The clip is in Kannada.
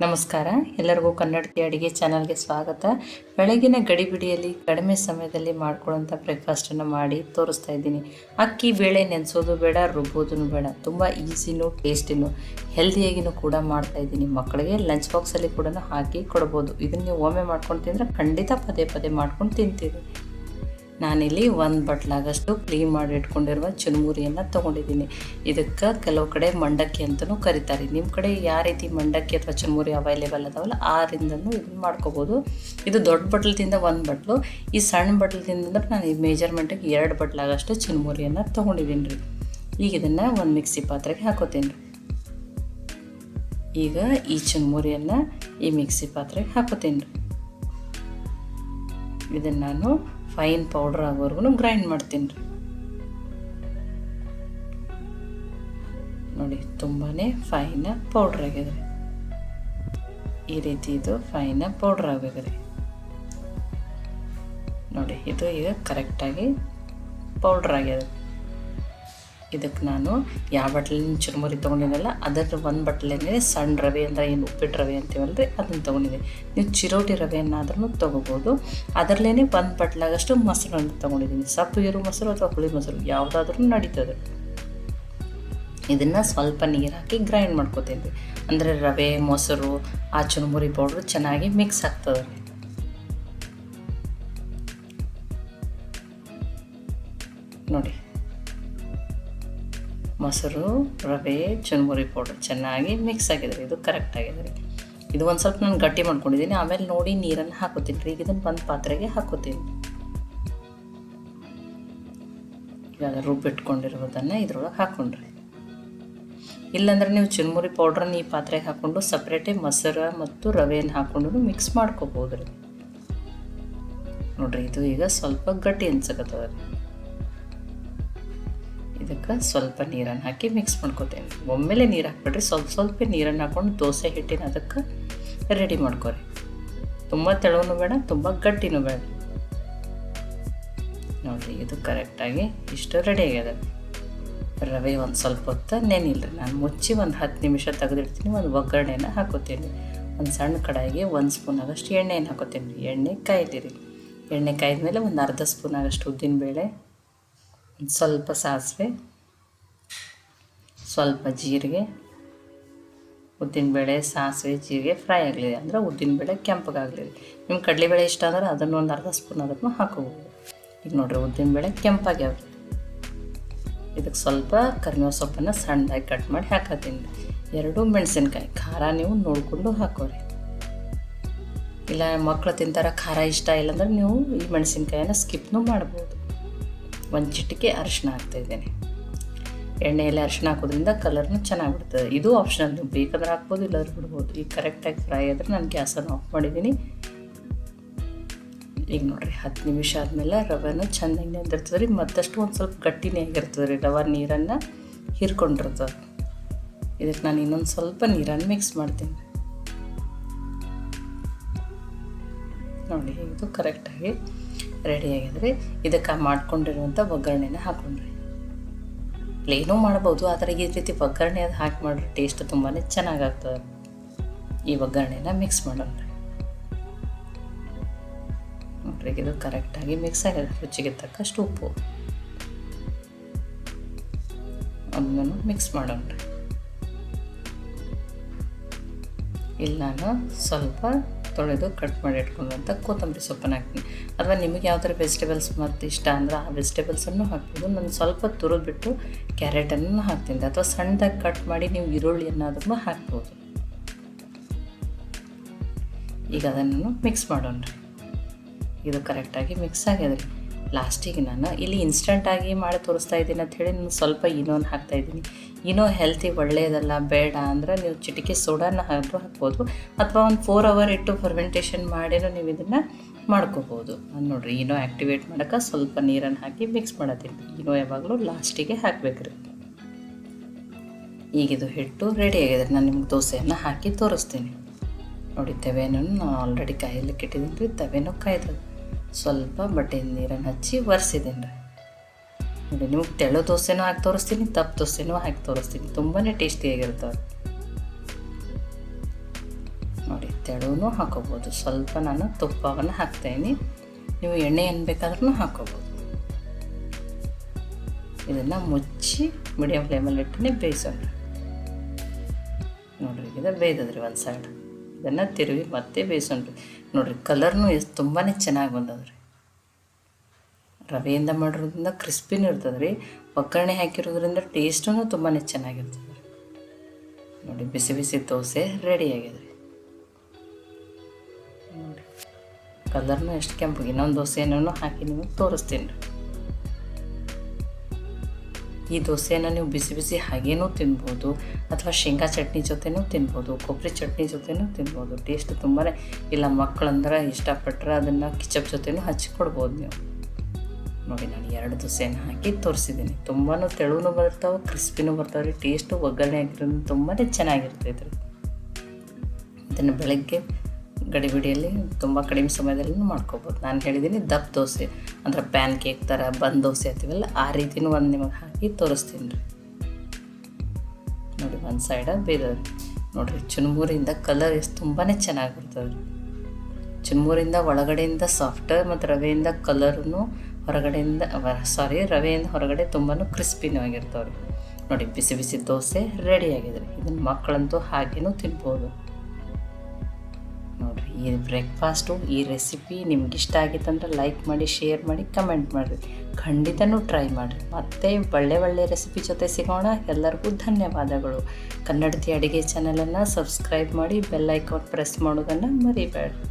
ನಮಸ್ಕಾರ. ಎಲ್ಲರಿಗೂ ಕನ್ನಡತಿ ಅಡುಗೆ ಚಾನಲ್ಗೆ ಸ್ವಾಗತ. ಬೆಳಗಿನ ಗಡಿಬಿಡಿಯಲ್ಲಿ ಕಡಿಮೆ ಸಮಯದಲ್ಲಿ ಮಾಡ್ಕೊಳ್ಳೋಂಥ ಬ್ರೇಕ್ಫಾಸ್ಟನ್ನು ಮಾಡಿ ತೋರಿಸ್ತಾ ಇದ್ದೀನಿ. ಅಕ್ಕಿ, ಬೇಳೆ ನೆನೆಸೋದು ಬೇಡ ರುಬ್ಬೋದೂ ಬೇಡ. ತುಂಬ ಈಸಿನೂ, ಟೇಸ್ಟಿನೂ, ಹೆಲ್ದಿಯಾಗಿನೂ ಕೂಡ ಮಾಡ್ತಾ ಇದ್ದೀನಿ. ಮಕ್ಕಳಿಗೆ ಲಂಚ್ ಬಾಕ್ಸಲ್ಲಿ ಕೂಡ ಹಾಕಿ ಕೊಡ್ಬೋದು. ಇದನ್ನು ನೀವು ಒಮ್ಮೆ ಮಾಡ್ಕೊಂಡು ತಿಂದರೆ ಖಂಡಿತ ಪದೇ ಪದೇ ಮಾಡ್ಕೊಂಡು ತಿಂತೀರಿ. ನಾನಿಲ್ಲಿ ಒಂದು ಬಟ್ಲಾಗಷ್ಟು ಕ್ಲೀನ್ ಮಾಡಿ ಇಟ್ಕೊಂಡಿರುವ ಚುರುಮುರಿಯನ್ನು ತೊಗೊಂಡಿದ್ದೀನಿ. ಇದಕ್ಕೆ ಕೆಲವು ಕಡೆ ಮಂಡಕ್ಕಿ ಅಂತಲೂ ಕರೀತಾರೆ. ನಿಮ್ಮ ಕಡೆ ಯಾವ ರೀತಿ ಮಂಡಕ್ಕಿ ಅಥವಾ ಚುರುಮುರಿ ಅವೈಲೇಬಲ್ ಅದಾವಲ್ಲ ಆರಿಂದನೂ ಇದನ್ನು ಮಾಡ್ಕೋಬೋದು. ಇದು ದೊಡ್ಡ ಬಟ್ಲದಿಂದ ಒಂದು ಬಟ್ಲು ಈ ಸಣ್ಣ ಬಟ್ಲದಿಂದ ಅಂದ್ರೆ ನಾನು ಈ ಮೇಜರ್ಮೆಂಟಿಗೆ ಎರಡು ಬಟ್ಲಾಗಷ್ಟು ಚುರುಮುರಿಯನ್ನು ತೊಗೊಂಡಿದ್ದೀನಿ ರೀ. ಈಗ ಇದನ್ನು ಒಂದು ಮಿಕ್ಸಿ ಪಾತ್ರೆಗೆ ಹಾಕೋತೀನಿ ರೀ. ಈಗ ಈ ಚುರುಮುರಿಯನ್ನು ಈ ಮಿಕ್ಸಿ ಪಾತ್ರೆಗೆ ಹಾಕೋತೀನಿ ರೀ. ಇದನ್ನು ನಾನು ಫೈನ್ ಪೌಡ್ರ್ ಆಗೋವರೆಗೂ ಗ್ರೈಂಡ್ ಮಾಡ್ತೀನಿ ರೀ. ನೋಡಿ ತುಂಬಾ ಫೈನ ಪೌಡ್ರ್ ಆಗಿದೆ. ಈ ರೀತಿ ಇದು ಫೈನ ಪೌಡ್ರ್ ಆಗ್ಬೇಕು ರೀ. ನೋಡಿ, ಇದು ಈಗ ಕರೆಕ್ಟಾಗಿ ಪೌಡ್ರ್ ಆಗ್ಯದ ಇದಕ್ಕೆ ನಾನು ಯಾವ ಬಟ್ಲಿನ ಚುರುಮುರಿ ತೊಗೊಂಡಿದ್ದಲ್ಲ ಅದರ ಒಂದು ಬಟ್ಲೇನೆ ಸಣ್ಣ ರವೆ ಅಂದರೆ ಏನು ಉಪ್ಪಿಟ್ಟು ರವೆ ಅಂತೀವಲ್ಲ ರೀ ಅದನ್ನು ತೊಗೊಂಡಿದ್ದೀನಿ ನೀವು ಚಿರೋಟಿ ರವೆಯನ್ನಾದ್ರೂ ತೊಗೋಬೋದು. ಅದರಲ್ಲೇ ಒಂದು ಬಟ್ಲಾಗಷ್ಟು ಮೊಸರನ್ನು ತೊಗೊಂಡಿದ್ದೀನಿ. ಸಪ್ಪು ಇರೋ ಮೊಸರು ಅಥವಾ ಹುಳಿ ಮೊಸರು ಯಾವುದಾದ್ರೂ ನಡೀತದೆ. ಇದನ್ನು ಸ್ವಲ್ಪ ನೀರು ಹಾಕಿ ಗ್ರೈಂಡ್ ಮಾಡ್ಕೋತೀನಿ. ಅಂದರೆ ರವೆ, ಮೊಸರು, ಆ ಚುರುಮುರಿ ಪೌಡ್ರು ಚೆನ್ನಾಗಿ ಮಿಕ್ಸ್ ಆಗ್ತದೆ. ನೋಡಿ. ಮೊಸರು, ರವೆ, ಚುರುಮುರಿ ಪೌಡರ್ ಚೆನ್ನಾಗಿ ಮಿಕ್ಸ್ ಆಗಿದೆ ಇದು ಕರೆಕ್ಟ್ ಆಗಿದೆ ರೀ ಇದು ಒಂದು ಸ್ವಲ್ಪ ನಾನು ಗಟ್ಟಿ ಮಾಡ್ಕೊಂಡಿದ್ದೀನಿ ಆಮೇಲೆ ನೋಡಿ ನೀರನ್ನು ಹಾಕೋತೀನಿ. ರೀ ಈಗ ಇದನ್ನು ಬಂದು ಪಾತ್ರೆಗೆ ಹಾಕೋತೀನಿ. ಇವಾಗ ರುಬ್ಬಿಟ್ಕೊಂಡಿರೋದನ್ನು ಇದ್ರೊಳಗೆ ಹಾಕೊಂಡ್ರಿ. ಇಲ್ಲಾಂದ್ರೆ ನೀವು ಚುರುಮುರಿ ಪೌಡ್ರನ್ನ ಈ ಪಾತ್ರೆಗೆ ಹಾಕ್ಕೊಂಡು ಸಪ್ರೇಟೇ ಮೊಸರು ಮತ್ತು ರವೆಯನ್ನು ಹಾಕ್ಕೊಂಡು ಮಿಕ್ಸ್ ಮಾಡ್ಕೋಬೋದು ರೀ ನೋಡ್ರಿ, ಇದು ಈಗ ಸ್ವಲ್ಪ ಗಟ್ಟಿ ಅನ್ಸಕತ್ತದ ರೀ ಇದಕ್ಕೆ ಸ್ವಲ್ಪ ನೀರನ್ನು ಹಾಕಿ ಮಿಕ್ಸ್ ಮಾಡ್ಕೋತೇನೆ ಒಮ್ಮೆಲೆ ನೀರು ಹಾಕ್ಬಿಡ್ರಿ ಸ್ವಲ್ಪ ಸ್ವಲ್ಪ ನೀರನ್ನು ಹಾಕ್ಕೊಂಡು ದೋಸೆ ಹಿಟ್ಟಿನ ಅದಕ್ಕೆ ರೆಡಿ ಮಾಡ್ಕೊರಿ. ತುಂಬ ತೆಳುವೂ ಬೇಡ, ತುಂಬ ಗಟ್ಟಿನೂ ಬೇಡ. ನೋಡಿರಿ ಇದು ಕರೆಕ್ಟಾಗಿ ಇಷ್ಟು ರೆಡಿ ಆಗ್ಯದ ರವೆ ಒಂದು ಸ್ವಲ್ಪ ಹೊತ್ತು ನೆನಿಲ್ರಿ. ನಾನು ಮುಚ್ಚಿ ಒಂದು ಹತ್ತು ನಿಮಿಷ ತೆಗೆದಿಡ್ತೀನಿ, ಒಂದು ಒಗ್ಗರಣೆನ ಹಾಕೋತೀನಿ. ಒಂದು ಸಣ್ಣ ಕಡಾಯಿಗೆ ಒಂದು ಸ್ಪೂನ್ ಆಗಷ್ಟು ಎಣ್ಣೆಯನ್ನು ಹಾಕೋತೀನಿ. ಎಣ್ಣೆ ಕಾಯ್ದಿರಿ. ಎಣ್ಣೆ ಕಾಯ್ದ ಮೇಲೆ ಒಂದು ಅರ್ಧ ಸ್ಪೂನ್ ಆಗಷ್ಟು ಉದ್ದಿನಬೇಳೆ ಸ್ವಲ್ಪ ಸಾಸಿವೆ, ಸ್ವಲ್ಪ ಜೀರಿಗೆ ಉದ್ದಿನಬೇಳೆ ಸಾಸಿವೆ, ಜೀರಿಗೆ ಫ್ರೈ ಆಗಲಿ ಅಂದರೆ ಉದ್ದಿನಬೇಳೆ ಕೆಂಪಗಾಗಲಿ ನಿಮ್ಮ ಕಡಲೆಬೇಳೆ ಇಷ್ಟ ಅಂದ್ರೆ ಅದನ್ನು ಒಂದು ಅರ್ಧ ಸ್ಪೂನ್ ಅದಕ್ಕೂ ಹಾಕೋಬೋದು. ಈಗ ನೋಡಿರಿ ಉದ್ದಿನಬೇಳೆ ಕೆಂಪಾಗ್ಯಾವ ಇದಕ್ಕೆ ಸ್ವಲ್ಪ ಕರಿಮೆ ಸೊಪ್ಪನ್ನು ಸಣ್ಣದಾಗಿ ಕಟ್ ಮಾಡಿ ಹಾಕತ್ತೀನಿ. ಎರಡು ಮೆಣಸಿನ್ಕಾಯಿ, ಖಾರ ನೀವು ನೋಡಿಕೊಂಡು ಹಾಕೋರಿ. ಇಲ್ಲ ಮಕ್ಕಳು ತಿಂತಾರೆ ಖಾರ ಇಷ್ಟ ಇಲ್ಲಾಂದ್ರೆ ನೀವು ಈ ಮೆಣಸಿನ್ಕಾಯಿನ ಸ್ಕಿಪ್ನೂ ಮಾಡ್ಬೋದು. ಒಂದು ಚಿಟಿಕೆ ಅರಿಶಿನ ಹಾಕ್ತಾಯಿದ್ದೇನೆ ಎಣ್ಣೆಯಲ್ಲಿ ಅರಿಶಿನ ಹಾಕೋದ್ರಿಂದ ಕಲರ್ನು ಚೆನ್ನಾಗಿ ಬಿಡ್ತದೆ ಇದು ಆಪ್ಷನಲ್ ನೀವು ಬೇಕಾದ್ರೆ ಹಾಕ್ಬೋದು, ಇಲ್ಲಾಂದ್ರೆ ಬಿಡ್ಬೋದು. ಈಗ ಕರೆಕ್ಟಾಗಿ ಫ್ರೈ ಆದರೆ ನಾನು ಗ್ಯಾಸನ್ನು ಆಫ್ ಮಾಡಿದ್ದೀನಿ. ಈಗ ನೋಡಿರಿ, ಹತ್ತು ನಿಮಿಷ ಆದಮೇಲೆ ರವೆನೂ ಚೆನ್ನಾಗಿ ನೆಂದಿರ್ತದೆ ರೀ. ಮತ್ತಷ್ಟು ಒಂದು ಸ್ವಲ್ಪ ಗಟ್ಟಿನೇ ಆಗಿರ್ತದೆ ರೀ ರವೆ ನೀರನ್ನು ಹೀರ್ಕೊಂಡಿರ್ತದೆ ಇದಕ್ಕೆ ನಾನು ಇನ್ನೊಂದು ಸ್ವಲ್ಪ ನೀರನ್ನು ಮಿಕ್ಸ್ ಮಾಡ್ತೀನಿ. ನೋಡಿ, ಇದು ಕರೆಕ್ಟಾಗಿ ರೆಡಿ ಆಗಿದ್ರೆ ಇದಕ್ಕೆ ಮಾಡ್ಕೊಂಡಿರುವಂಥ ಒಗ್ಗರಣೆನ ಹಾಕೊಂಡ್ರಿ. ಪ್ಲೇನೂ ಮಾಡ್ಬೋದು ಆದರೆ ಈ ರೀತಿ ಒಗ್ಗರಣೆ ಅದು ಹಾಕಿ ಮಾಡ್ರಿ ಟೇಸ್ಟ್ ತುಂಬಾ ಚೆನ್ನಾಗಾಗ್ತದೆ ಈ ಒಗ್ಗರಣೆನ ಮಿಕ್ಸ್ ಮಾಡೋಣ. ನೋಡ್ರಿ, ಇದು ಕರೆಕ್ಟಾಗಿ ಮಿಕ್ಸ್ ಆಗಿದೆ. ರುಚಿಗೆ ತಕ್ಕಷ್ಟು ಉಪ್ಪು. ಅದನ್ನು ಮಿಕ್ಸ್ ಮಾಡೋಣ. ಇಲ್ಲ ನಾನು ಸ್ವಲ್ಪ ತೊಳೆದು ಕಟ್ ಮಾಡಿ ಇಟ್ಕೊಂಡಂಥ ಕೊತ್ತಂಬರಿ ಸೊಪ್ಪನ್ನು ಹಾಕ್ತೀನಿ. ಅಥವಾ ನಿಮಗೆ ಯಾವ ಥರ ವೆಜಿಟೇಬಲ್ಸ್ ಮತ್ತು ಇಷ್ಟ ಅಂದ್ರೆ ಆ ವೆಜಿಟೇಬಲ್ಸನ್ನು ಹಾಕ್ಬೋದು. ನಾನು ಸ್ವಲ್ಪ ತುರಿದ್ಬಿಟ್ಟು ಕ್ಯಾರೆಟನ್ನು ಹಾಕ್ತೀನಿ. ಅಥವಾ ಸಣ್ಣದಾಗಿ ಕಟ್ ಮಾಡಿ ನೀವು ಈರುಳ್ಳಿಯನ್ನಾದ್ರೂ ಹಾಕ್ಬೋದು. ಈಗ ಅದನ್ನು ಮಿಕ್ಸ್ ಮಾಡೋಣ ಇದು ಕರೆಕ್ಟಾಗಿ ಮಿಕ್ಸ್ ಆಗ್ಯದ ರೀ. ಲಾಸ್ಟಿಗೆ ನಾನು ಇಲ್ಲಿ ಇನ್ಸ್ಟಂಟಾಗಿ ಮಾಡಿ ತೋರಿಸ್ತಾ ಇದ್ದೀನಿ ಅಂತ ಹೇಳಿ ನಾನು ಸ್ವಲ್ಪ ಇನೋನ್ ಹಾಕ್ತಾಯಿದ್ದೀನಿ ಇನೋ ಹೆಲ್ತಿ ಒಳ್ಳೆಯದಲ್ಲ ಬೇಡ ಅಂದ್ರೆ ನೀವು ಚಿಟಿಕೆ ಸೋಡಾನ ಆದರೂ ಹಾಕ್ಬೋದು. ಅಥವಾ ಒಂದು ಫೋರ್ ಅವರ್ ಇಟ್ಟು ಫರ್ಮೆಂಟೇಷನ್ ಮಾಡಿನೂ ನೀವು ಇದನ್ನು ಮಾಡ್ಕೋಬೋದು. ನೋಡಿರಿ ಏನೋ ಆ್ಯಕ್ಟಿವೇಟ್ ಮಾಡೋಕೆ ಸ್ವಲ್ಪ ನೀರನ್ನು ಹಾಕಿ ಮಿಕ್ಸ್ ಮಾಡತ್ತೀನಿ ಏನೋ ಯಾವಾಗಲೂ ಲಾಸ್ಟಿಗೆ ಹಾಕಬೇಕ್ರಿ. ಈಗಿದು ಹಿಟ್ಟು ರೆಡಿ ಆಗಿದೆ. ನಾನು ನಿಮ್ಗೆ ದೋಸೆಯನ್ನು ಹಾಕಿ ತೋರಿಸ್ತೀನಿ. ನೋಡಿ, ತವೆನೂ ನಾನು ಆಲ್ರೆಡಿ ಕಾಯಲಿಕ್ಕೆ ಇಟ್ಟಿದ್ದೀನಿ ರೀ ತವೆನೂ ಕಾಯ್ತದೆ ಸ್ವಲ್ಪ ಬಟ್ಟೆ ನೀರನ್ನು ಹಚ್ಚಿ ಒರೆಸಿದ್ದೀನಿ ರೀ ನೋಡಿ, ನಿಮ್ಗೆ ತೆಳು ದೋಸೆನೂ ಹಾಕಿ ತೋರಿಸ್ತೀನಿ, ತಪ್ಪು ದೋಸೆನೂ ಹಾಕಿ ತೋರಿಸ್ತೀನಿ. ತುಂಬಾ ಟೇಸ್ಟಿಯಾಗಿರ್ತವೆ ತೆಳುವೂ ಹಾಕೋಬೋದು. ಸ್ವಲ್ಪ ನಾನು ತುಪ್ಪವನ್ನು ಹಾಕ್ತಾಯಿದ್ದೀನಿ ನೀವು ಎಣ್ಣೆ ಏನು ಬೇಕಾದ್ರೂ ಹಾಕೋಬೋದು. ಇದನ್ನು ಮುಚ್ಚಿ ಮೀಡಿಯಮ್ ಫ್ಲೇಮಲ್ಲಿ ಇಟ್ಟು ಬೇಯಿಸೋಣ. ನೋಡ್ರಿ ಇದು ಬೇಯ್ದದ್ರಿ ಒಂದು ಸೈಡ್ ಇದನ್ನು ತಿರುವಿ ಮತ್ತೆ ಬೇಯಿಸೋಣ್ರಿ ನೋಡಿರಿ ಕಲರ್ನು ಎಷ್ಟು ತುಂಬಾ ಚೆನ್ನಾಗಿ ಬಂದದ್ರಿ. ರವೆಯಿಂದ ಮಾಡಿರೋದ್ರಿಂದ ಕ್ರಿಸ್ಪಿನೂ ಇರ್ತದೆ ರೀ. ಒಗ್ಗರಣೆ ಹಾಕಿರೋದ್ರಿಂದ ಟೇಸ್ಟೂ ತುಂಬಾ ಚೆನ್ನಾಗಿರ್ತದೆ. ನೋಡಿ, ಬಿಸಿ ಬಿಸಿ ದೋಸೆ ರೆಡಿ ಆಗಿದೆ. ನೋಡಿ ಕಲರ್ನು ಎಷ್ಟು ಕೆಂಪು. ಇನ್ನೊಂದು ದೋಸೆನೂ ಹಾಕಿ ನಿಮಗೆ ತೋರಿಸ್ತೀನಿ. ಈ ದೋಸೆಯನ್ನು ನೀವು ಬಿಸಿ ಬಿಸಿ ಹಾಗೇನೂ ತಿನ್ಬೋದು, ಅಥವಾ ಶೇಂಗಾ ಚಟ್ನಿ ಜೊತೆನೂ ತಿನ್ಬೋದು, ಕೊಬ್ಬರಿ ಚಟ್ನಿ ಜೊತೆನೂ ತಿನ್ಬೋದು. ಟೇಸ್ಟ್ ತುಂಬಾ ಇಲ್ಲ ಮಕ್ಕಳಂದ್ರೆ ಇಷ್ಟಪಟ್ಟರೆ ಅದನ್ನು ಕಿಚಪ್ ಜೊತೆನೂ ಹಚ್ಕೊಡ್ಬೋದು ನೀವು. ನೋಡಿ, ನಾನು ಎರಡು ದೋಸೆನ ಹಾಕಿ ತೋರಿಸಿದ್ದೀನಿ. ತುಂಬಾ ತೆಳುವೂ ಬರ್ತಾವೆ, ಕ್ರಿಸ್ಪಿನೂ ಬರ್ತಾವೆ, ರೀ. ಟೇಸ್ಟು ಒಗ್ಗರಣೆ ಹಾಕಿರೋದು ತುಂಬಾ ಚೆನ್ನಾಗಿರ್ತೈತೆ ರೀ ಇದನ್ನು ಬೆಳಗ್ಗೆ ಗಡಿಬಿಡಿಯಲ್ಲಿ ತುಂಬ ಕಡಿಮೆ ಸಮಯದಲ್ಲಿ ಮಾಡ್ಕೋಬೋದು. ನಾನು ಹೇಳಿದ್ದೀನಿ ದಪ್ಪ ದೋಸೆ, ಅಂದ್ರೆ ಪ್ಯಾನ್ ಕೇಕ್ ಥರ, ಬಂದ್ ದೋಸೆ ಅಂತೀವಲ್ಲ, ಆ ರೀತಿನೂ ಒಂದು ನಿಮಗೆ ಹಾಕಿ ತೋರಿಸ್ತೀನಿ ರೀ. ನೋಡಿ, ಒಂದು ಸೈಡ ಬೇರೆ ನೋಡಿರಿ, ಚುನ್ಮೂರಿಂದ ಕಲರ್ ಎಷ್ಟು ತುಂಬಾ ಚೆನ್ನಾಗಿ ಬರ್ತದೆ. ರೀ ಚುನ್ಮೂರಿಂದ ಒಳಗಡೆಯಿಂದ ಸಾಫ್ಟ್ ಮತ್ತು ರವೆಯಿಂದ ಕಲರೂ ಹೊರಗಡೆಯಿಂದ ಸಾರಿ ರವೆಯಿಂದ ಹೊರಗಡೆ ತುಂಬಾ ಕ್ರಿಸ್ಪಿನೂ ಆಗಿರ್ತಾವೆ ರೀ ನೋಡಿ, ಬಿಸಿ ಬಿಸಿ ದೋಸೆ ರೆಡಿ ಆಗಿದೆ ರೀ ಇದನ್ನು ಮಕ್ಕಳಂತೂ ಹಾಗೇನೂ ತಿನ್ಬೋದು. ನೋಡಿರಿ, ಈ ಬ್ರೇಕ್ಫಾಸ್ಟು ಈ ರೆಸಿಪಿ ನಿಮ್ಗೆ ಇಷ್ಟ ಆಗಿತ್ತಂದ್ರೆ ಲೈಕ್ ಮಾಡಿ ಶೇರ್ ಮಾಡಿ ಕಮೆಂಟ್ ಮಾಡಿರಿ. ಖಂಡಿತನೂ ಟ್ರೈ ಮಾಡಿರಿ. ಮತ್ತೆ ಒಳ್ಳೆ ಒಳ್ಳೆ ರೆಸಿಪಿ ಜೊತೆ ಸಿಗೋಣ. ಎಲ್ಲರಿಗೂ ಧನ್ಯವಾದಗಳು. ಕನ್ನಡತಿ ಅಡುಗೆ ಚಾನಲನ್ನು ಸಬ್ಸ್ಕ್ರೈಬ್ ಮಾಡಿ ಬೆಲ್ ಐಕಾನ್ ಪ್ರೆಸ್ ಮಾಡೋದನ್ನು ಮರಿಬೇಡ್ರಿ.